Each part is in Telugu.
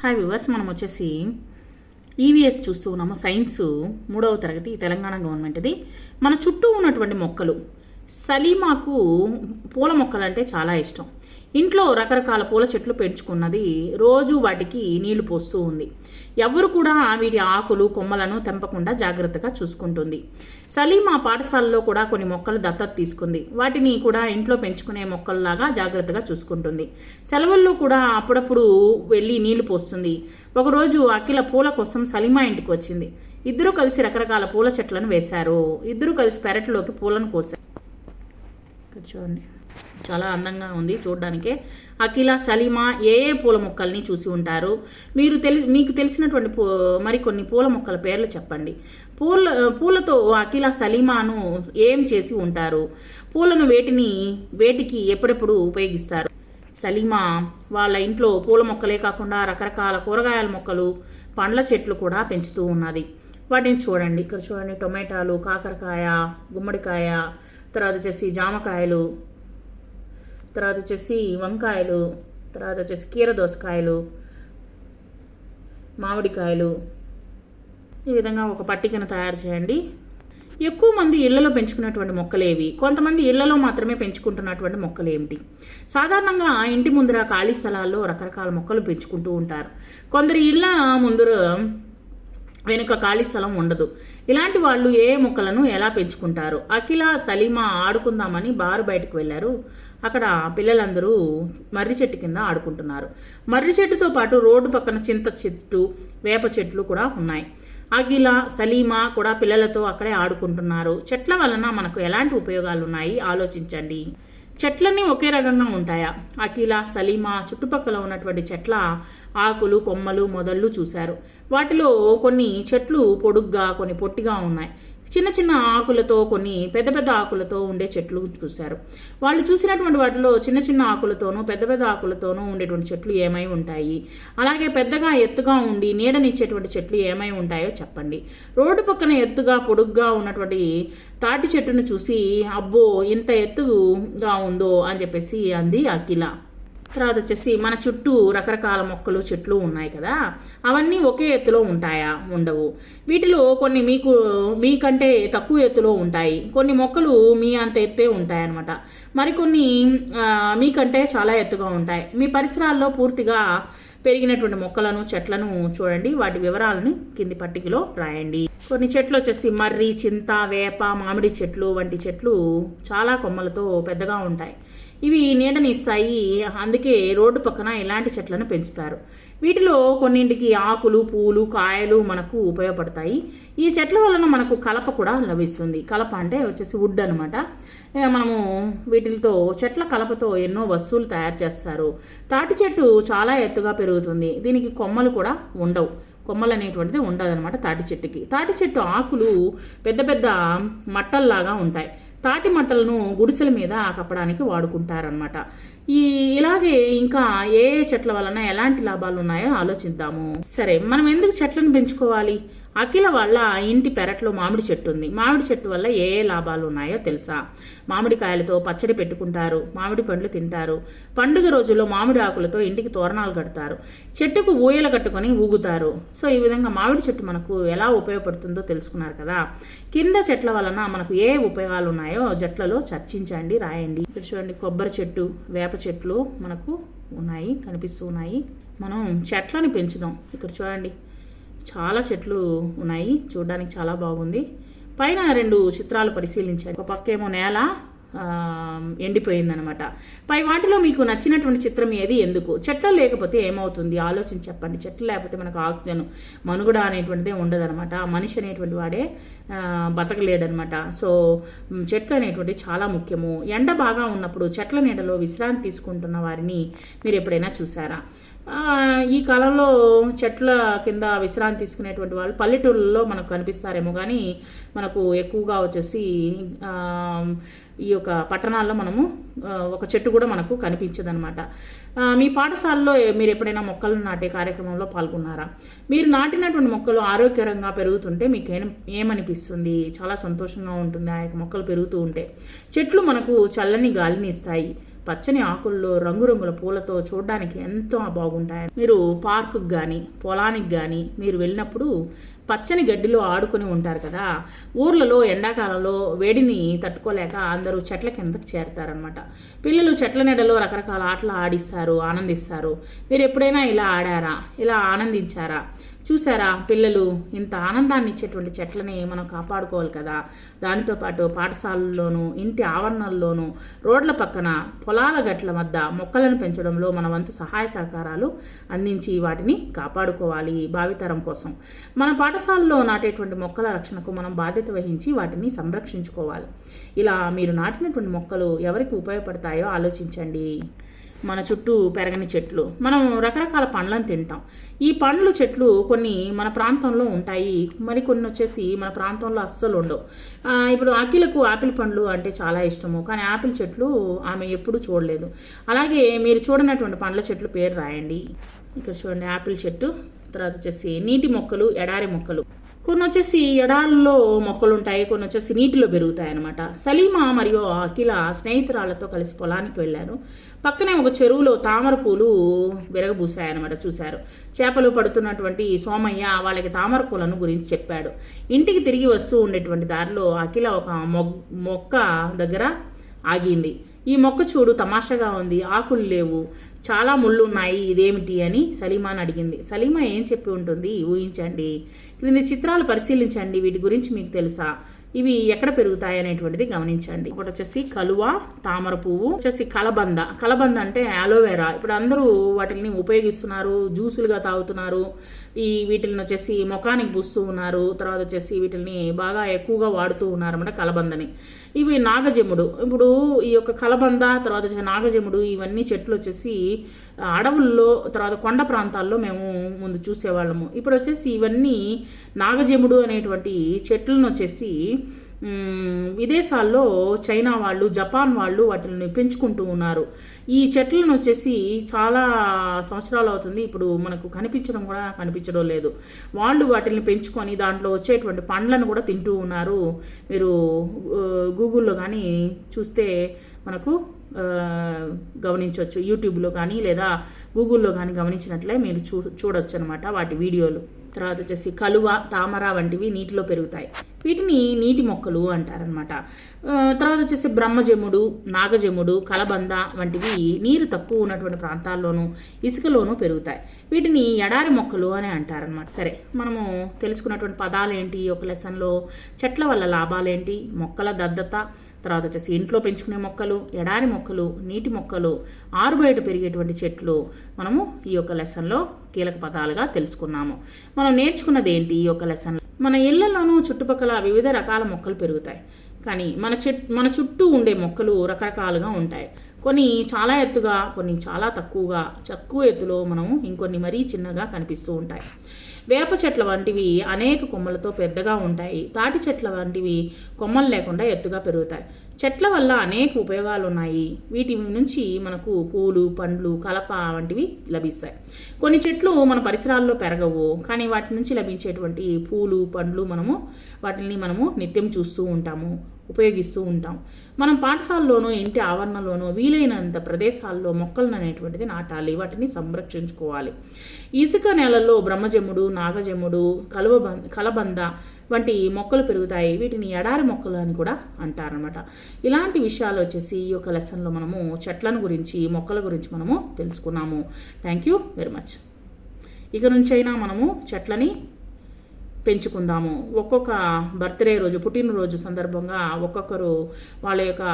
హాయ్ వివర్స్ మనం వచ్చేసి ఈవీఎస్ చూస్తూ ఉన్నాము. సైన్స్ మూడవ తరగతి తెలంగాణ గవర్నమెంట్ది. మన చుట్టూ ఉన్నటువంటి మొక్కలు సలీమాకు పూల మొక్కలు అంటే చాలా ఇష్టం. ఇంట్లో రకరకాల పూల చెట్లు పెంచుకున్నది. రోజు వాటికి నీళ్ళు పోస్తూ ఉంది. ఎవరు కూడా వీటి ఆకులు కొమ్మలను తెంపకుండా జాగ్రత్తగా చూసుకుంటుంది. సలీమా పాఠశాలలో కూడా కొన్ని మొక్కలు దత్తత తీసుకుంది. వాటిని కూడా ఇంట్లో పెంచుకునే మొక్కల్లాగా జాగ్రత్తగా చూసుకుంటుంది. సెలవుల్లో కూడా అప్పుడప్పుడు వెళ్ళి నీళ్ళు పోస్తుంది. ఒకరోజు అఖిల పూల కోసం సలీమా ఇంటికి వచ్చింది. ఇద్దరూ కలిసి రకరకాల పూల చెట్లను వేశారు. ఇద్దరూ కలిసి పెరట్లోకి పూలను కోసారు చూడండి. చాలా అందంగా ఉంది చూడడానికే. అఖిల సలీమా ఏ ఏ పూల మొక్కల్ని చూసి ఉంటారు? మీరు తెలి మీకు తెలిసినటువంటి పూ మరికొన్ని పూల మొక్కల పేర్లు చెప్పండి. పూల పూలతో అఖిల సలీమాను ఏం చేసి ఉంటారు? పూలను వేటిని వేటికి ఎప్పుడెప్పుడు ఉపయోగిస్తారు? సలీమా వాళ్ళ ఇంట్లో పూల మొక్కలే కాకుండా రకరకాల కూరగాయల మొక్కలు పండ్ల చెట్లు కూడా పెంచుతూ ఉన్నది. వాటిని చూడండి. ఇక్కడ చూడండి టొమాటాలు కాకరకాయ గుమ్మడికాయ తర్వాత వచ్చేసి జామకాయలు తర్వాత వచ్చేసి వంకాయలు తర్వాత వచ్చేసి కీర దోసకాయలు మామిడికాయలు. ఈ విధంగా ఒక పట్టికను తయారు చేయండి. ఎక్కువ మంది ఇళ్ళలో పెంచుకున్నటువంటి మొక్కలేవి. కొంతమంది ఇళ్ళలో మాత్రమే పెంచుకుంటున్నటువంటి మొక్కలు ఏమిటి సాధారణంగా ఇంటి ముందర ఖాళీ స్థలాల్లో రకరకాల మొక్కలు పెంచుకుంటూ ఉంటారు. కొందరు ఇళ్ళ ముందర వెనుక ఖాళీ స్థలం ఉండదు. ఇలాంటి వాళ్ళు ఏ మొక్కలను ఎలా పెంచుకుంటారు? అఖిల సలీమా ఆడుకుందామని బారు బయటకు వెళ్ళారు. అక్కడ పిల్లలందరూ మర్రి చెట్టు కింద ఆడుకుంటున్నారు. మర్రి చెట్టుతో పాటు రోడ్డు పక్కన చింత చెట్టు వేప చెట్లు కూడా ఉన్నాయి. అఖిల సలీమా కూడా పిల్లలతో అక్కడే ఆడుకుంటున్నారు. చెట్ల వలన మనకు ఎలాంటి ఉపయోగాలు ఉన్నాయి? ఆలోచించండి. చెట్లన్నీ ఒకే రకంగా ఉంటాయా? అఖిల సలీమా చుట్టుపక్కల ఉన్నటువంటి చెట్ల ఆకులు కొమ్మలు మొదళ్ళు చూశారు. వాటిలో కొన్ని చెట్లు పొడుగ్గా కొన్ని పొట్టిగా ఉన్నాయి. చిన్న చిన్న ఆకులతో కొన్ని పెద్ద పెద్ద ఆకులతో ఉండే చెట్లు చూశారు. వాళ్ళు చూసినటువంటి వాటిలో చిన్న చిన్న ఆకులతోనూ పెద్ద పెద్ద ఆకులతోనూ ఉండేటువంటి చెట్లు ఏమై ఉంటాయి? అలాగే పెద్దగా ఎత్తుగా ఉండి నీడనిచ్చేటువంటి చెట్లు ఏమై ఉంటాయో చెప్పండి. రోడ్డు పక్కన ఎత్తుగా పొడుగ్గా ఉన్నటువంటి తాటి చెట్టును చూసి అబ్బో ఇంత ఎత్తుగా ఉందో అని చెప్పేసి అంది అఖిల. తర్వాత వచ్చేసి మన చుట్టూ రకరకాల మొక్కలు చెట్లు ఉన్నాయి కదా. అవన్నీ ఒకే ఎత్తులో ఉంటాయా? ఉండవు. వీటిలో కొన్ని మీకు మీకంటే తక్కువ ఎత్తులో ఉంటాయి. కొన్ని మొక్కలు మీ అంత ఎత్తే ఉంటాయన్నమాట. మరికొన్ని మీకంటే చాలా ఎత్తుగా ఉంటాయి. మీ పరిసరాల్లో పూర్తిగా పెరిగినటువంటి మొక్కలను చెట్లను చూడండి. వాటి వివరాలను కింది పట్టికలో రాయండి. కొన్ని చెట్లు వచ్చేసి మర్రి చింత వేప మామిడి చెట్లు వంటి చెట్లు చాలా కొమ్మలతో పెద్దగా ఉంటాయి. ఇవి నీడని ఇస్తాయి. అందుకే రోడ్డు పక్కన ఇలాంటి చెట్లను పెంచుతారు. వీటిలో కొన్నింటికి ఆకులు పూలు కాయలు మనకు ఉపయోగపడతాయి. ఈ చెట్ల వలన మనకు కలప కూడా లభిస్తుంది. కలప అంటే వచ్చేసి వుడ్ అనమాట మనము వీటితో చెట్ల కలపతో ఎన్నో వస్తువులు తయారు చేస్తారు. తాటి చెట్టు చాలా ఎత్తుగా పెరుగుతుంది. దీనికి కొమ్మలు కూడా ఉండవు. కొమ్మలు అనేటువంటిది ఉండదన్నమాట తాటి చెట్టుకి. తాటి చెట్టు ఆకులు పెద్ద పెద్ద మట్టల్లాగా ఉంటాయి. తాటి మట్టలను గుడిసెల మీద కప్పడానికి వాడుకుంటారనమాట ఈ ఇలాగే ఇంకా ఏ ఏ చెట్ల వలన ఎలాంటి లాభాలు ఉన్నాయో ఆలోచిద్దాము. సరే మనం ఎందుకు చెట్లను పెంచుకోవాలి? అఖిల వాళ్ళ ఇంటి పెరట్లో మామిడి చెట్టు ఉంది. మామిడి చెట్టు వల్ల ఏ ఏ లాభాలు ఉన్నాయో తెలుసా? మామిడికాయలతో పచ్చడి పెట్టుకుంటారు మామిడి పండ్లు తింటారు. పండుగ రోజుల్లో మామిడి ఆకులతో ఇంటికి తోరణాలు కడతారు. చెట్టుకు ఊయలు కట్టుకొని ఊగుతారు. సో ఈ విధంగా మామిడి చెట్టు మనకు ఎలా ఉపయోగపడుతుందో తెలుసుకున్నారు కదా? కింద చెట్ల వలన మనకు ఏ ఉపయోగాలు ఉన్నాయో జట్లలో చర్చించండి రాయండి. ఇక్కడ చూడండి కొబ్బరి చెట్టు వేప చెట్లు మనకు ఉన్నాయి కనిపిస్తూ ఉన్నాయి. మనం చెట్లను పెంచుదాం. ఇక్కడ చూడండి చాలా చెట్లు ఉన్నాయి. చూడడానికి చాలా బాగుంది. పైన రెండు చిత్రాలు పరిశీలించాను ఒక పక్కేమో నేల ఎండిపోయిందనమాట. పై వాటిలో మీకు నచ్చినటువంటి చిత్రం ఏది? ఎందుకు? చెట్లు లేకపోతే ఏమవుతుంది? ఆలోచించి చెప్పండి. చెట్లు లేకపోతే మనకు ఆక్సిజన్ మనుగడ అనేటువంటిదే ఉండదనమాట. మనిషి అనేటువంటి వాడే బతకలేడనమాట. సో చెట్లు అనేటువంటి చాలా ముఖ్యము. ఎండ బాగా ఉన్నప్పుడు చెట్ల నీడలో విశ్రాంతి తీసుకుంటున్న వారిని మీరు ఎప్పుడైనా చూసారా? ఈ కాలంలో చెట్ల కింద విశ్రాంతి తీసుకునేటువంటి వాళ్ళు పల్లెటూళ్ళలో మనకు కనిపిస్తారేమో కానీ మనకు ఎక్కువగా వచ్చేసి ఈ యొక్క పట్టణాల్లో మనము ఒక చెట్టు కూడా మనకు కనిపించదనమాట మీ పాఠశాలలో మీరు ఎప్పుడైనా మొక్కలు నాటే కార్యక్రమంలో పాల్గొన్నారా? మీరు నాటినటువంటి మొక్కలు ఆరోగ్యకరంగా పెరుగుతుంటే మీకు ఏం ఏమనిపిస్తుంది? చాలా సంతోషంగా ఉంటుంది? ఆ యొక్క మొక్కలు పెరుగుతూ ఉంటే. చెట్లు మనకు చల్లని గాలిని ఇస్తాయి. పచ్చని ఆకుల్లో రంగురంగుల పూలతో చూడడానికి ఎంతో బాగుంటాయి. మీరు పార్కు కానీ పొలానికి కానీ మీరు వెళ్ళినప్పుడు పచ్చని గడ్డిలో ఆడుకొని ఉంటారు కదా ఊర్లలో ఎండాకాలంలో వేడిని తట్టుకోలేక అందరూ చెట్ల కిందకు చేరతారనమాట పిల్లలు చెట్ల నీడలో రకరకాల ఆటలు ఆడిస్తారు ఆనందిస్తారు. మీరు ఎప్పుడైనా ఇలా ఆడారా? ఇలా ఆనందించారా? చూసారా పిల్లలు ఇంత ఆనందాన్ని ఇచ్చేటువంటి చెట్లని మనం కాపాడుకోవాలి కదా. దానితో పాటు పాఠశాలల్లోనూ ఇంటి ఆవరణల్లోనూ రోడ్ల పక్కన పొలాల గట్ల వద్ద మొక్కలను పెంచడంలో మన వంతు సహాయ సహకారాలు అందించి వాటిని కాపాడుకోవాలి భావితరం కోసం. మన పాఠశాలలో నాటేటువంటి మొక్కల రక్షణకు మనం బాధ్యత వహించి వాటిని సంరక్షించుకోవాలి. ఇలా మీరు నాటినటువంటి మొక్కలు ఎవరికి ఉపయోగపడతాయో ఆలోచించండి. మన చుట్టూ పెరగని చెట్లు. మనం రకరకాల పండ్లను తింటాం. ఈ పండ్లు చెట్లు కొన్ని మన ప్రాంతంలో ఉంటాయి. మరి కొన్ని వచ్చేసి మన ప్రాంతంలో అస్సలు ఉండవు. ఇప్పుడు అఖిలకు ఆపిల్ పండ్లు అంటే చాలా ఇష్టము. కానీ ఆపిల్ చెట్లు ఆమె ఎప్పుడూ చూడలేదు. అలాగే మీరు చూడనటువంటి పండ్ల చెట్లు పేరు రాయండి. ఇక్కడ చూడండి ఆపిల్ చెట్టు. తర్వాత వచ్చేసి నీటి మొక్కలు ఎడారి మొక్కలు. కొన్ని వచ్చేసి ఎడాల్లో మొక్కలు ఉంటాయి కొన్ని వచ్చేసి నీటిలో పెరుగుతాయి అనమాట సలీమా మరియు అఖిల స్నేహితురాళ్ళతో కలిసి పొలానికి వెళ్ళారు. పక్కనే ఒక చెరువులో తామర పూలు విరగబూసాయన్నమాట చూశారు. చేపలు పడుతున్నటువంటి సోమయ్య వాళ్ళకి తామర పూలను గురించి చెప్పాడు. ఇంటికి తిరిగి వస్తూ ఉండేటువంటి దారిలో అఖిల ఒక మొగ్ మొక్క దగ్గర ఆగింది. ఈ మొక్క చూడు తమాషాగా ఉంది ఆకులు లేవు. చాలా ముళ్ళు ఉన్నాయి ఇదేమిటి అని సలీమాని అడిగింది. సలీమా ఏం చెప్పి ఉంటుంది? ఊహించండి. క్రింది చిత్రాలు పరిశీలించండి. వీటి గురించి మీకు తెలుసా? ఇవి ఎక్కడ పెరుగుతాయి అనేటువంటిది గమనించండి. ఒకటి వచ్చేసి కలువ తామర పువ్వు వచ్చేసి కలబంద. కలబంద అంటే అలోవెరా. ఇప్పుడు అందరూ వాటిని ఉపయోగిస్తున్నారు జ్యూసులుగా తాగుతున్నారు. ఈ వీటిని వచ్చేసి ముఖానికి పూస్తూ ఉన్నారు. తర్వాత వచ్చేసి వీటిని బాగా ఎక్కువగా వాడుతూ ఉన్నారన్నమాట కలబందని. ఇవి నాగజముడు. ఇప్పుడు ఈ యొక్క కలబంద తర్వాత వచ్చేసి నాగజముడు ఇవన్నీ చెట్లు వచ్చేసి అడవుల్లో తర్వాత కొండ ప్రాంతాల్లో మేము ముందు చూసేవాళ్ళము. ఇప్పుడు వచ్చేసి ఇవన్నీ నాగజముడు అనేటువంటి చెట్లను వచ్చేసి విదేశాల్లో చైనా వాళ్ళు జపాన్ వాళ్ళు వాటిని పెంచుకుంటూ ఉన్నారు. ఈ చెట్లను వచ్చేసి చాలా సంవత్సరాలు అవుతుంది. ఇప్పుడు మనకు కనిపించడం కూడా కనిపించడం లేదు. వాళ్ళు వాటిని పెంచుకొని దాంట్లో వచ్చేటువంటి పండ్లను కూడా తింటూ ఉన్నారు. మీరు గూగుల్లో కానీ చూస్తే మనకు గమనించవచ్చు. యూట్యూబ్లో కానీ లేదా గూగుల్లో కానీ గమనించినట్లే మీరు చూ చూడొచ్చు అనమాట వాటి వీడియోలు. తర్వాత వచ్చేసి కలువ తామర వంటివి నీటిలో పెరుగుతాయి. వీటిని నీటి మొక్కలు అంటారనమాట తర్వాత వచ్చేసి బ్రహ్మజముడు నాగజముడు కలబంద వంటివి నీరు తక్కువ ఉన్నటువంటి ప్రాంతాల్లోనూ ఇసుకలోనూ పెరుగుతాయి. వీటిని ఎడారి మొక్కలు అని అంటారనమాట సరే మనము తెలుసుకున్నటువంటి పదాలు ఏంటి ఈ ఒక లెసన్లో చెట్ల వల్ల లాభాలేంటి? మొక్కల దద్దత తర్వాత వచ్చేసి ఇంట్లో పెంచుకునే మొక్కలు ఎడారి మొక్కలు నీటి మొక్కలు ఆరుబయట పెరిగేటువంటి చెట్లు మనము ఈ యొక్క లెసన్లో కీలక పదాలుగా తెలుసుకున్నాము. మనం నేర్చుకున్నది ఏంటి ఈ యొక్క లెసన్ మన ఇళ్ళలోనూ చుట్టుపక్కల వివిధ రకాల మొక్కలు పెరుగుతాయి. కానీ మన చెట్ మన చుట్టూ ఉండే మొక్కలు రకరకాలుగా ఉంటాయి. కొన్ని చాలా ఎత్తుగా కొన్ని చాలా తక్కువగా తక్కువ ఎత్తులో మనము ఇంకొన్ని మరీ చిన్నగా కనిపిస్తూ ఉంటాయి. వేప చెట్ల వంటివి అనేక కొమ్మలతో పెద్దగా ఉంటాయి. తాటి చెట్ల వంటివి కొమ్మలు లేకుండా ఎత్తుగా పెరుగుతాయి. చెట్ల వల్ల అనేక ఉపయోగాలు ఉన్నాయి వీటి నుంచి మనకు పూలు పండ్లు కలప వంటివి లభిస్తాయి. కొన్ని చెట్లు మన పరిసరాల్లో పెరగవు. కానీ వాటి నుంచి లభించేటువంటి పూలు పండ్లు మనము వాటిని మనము నిత్యం చూస్తూ ఉంటాము. ఉపయోగిస్తూ ఉంటాం. మనం పాఠశాలలోనూ ఇంటి ఆవరణలోనూ వీలైనంత ప్రదేశాల్లో మొక్కలను అనేటువంటిది నాటాలి వాటిని సంరక్షించుకోవాలి. ఇసుక నేలల్లో బ్రహ్మజముడు నాగజముడు కలువ కలబంద వంటి మొక్కలు పెరుగుతాయి. వీటిని ఎడారి మొక్కలు అని కూడా అంటారనమాట ఇలాంటి విషయాలు వచ్చేసి ఈ యొక్క లెసన్లో మనము చెట్లను గురించి మొక్కల గురించి మనము తెలుసుకున్నాము. Thank you very much. ఇక నుంచైనా మనము చెట్లని పెంచుకుందాము. ఒక్కొక్క బర్త్డే రోజు పుట్టినరోజు సందర్భంగా ఒక్కొక్కరు వాళ్ళ యొక్క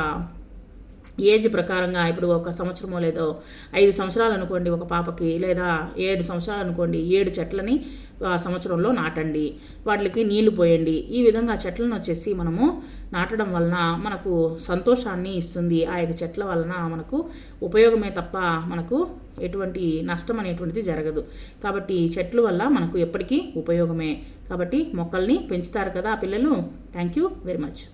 ఏజ్ ప్రకారంగా ఇప్పుడు ఒక సంవత్సరమో లేదో ఐదు సంవత్సరాలు అనుకోండి ఒక పాపకి లేదా ఏడు సంవత్సరాలు అనుకోండి ఏడు చెట్లని ఆ సంవత్సరంలో నాటండి. వాటికి నీళ్ళు పోయండి. ఈ విధంగా చెట్లను వచ్చేసి మనము నాటడం వలన మనకు సంతోషాన్ని ఇస్తుంది. ఆ యొక్క చెట్ల వలన మనకు ఉపయోగమే తప్ప మనకు ఎటువంటి నష్టం అనేటువంటిది జరగదు. కాబట్టి చెట్లు వల్ల మనకు ఎప్పటికీ ఉపయోగమే. కాబట్టి మొక్కల్ని పెంచుతారు కదా పిల్లలు. Thank you very much.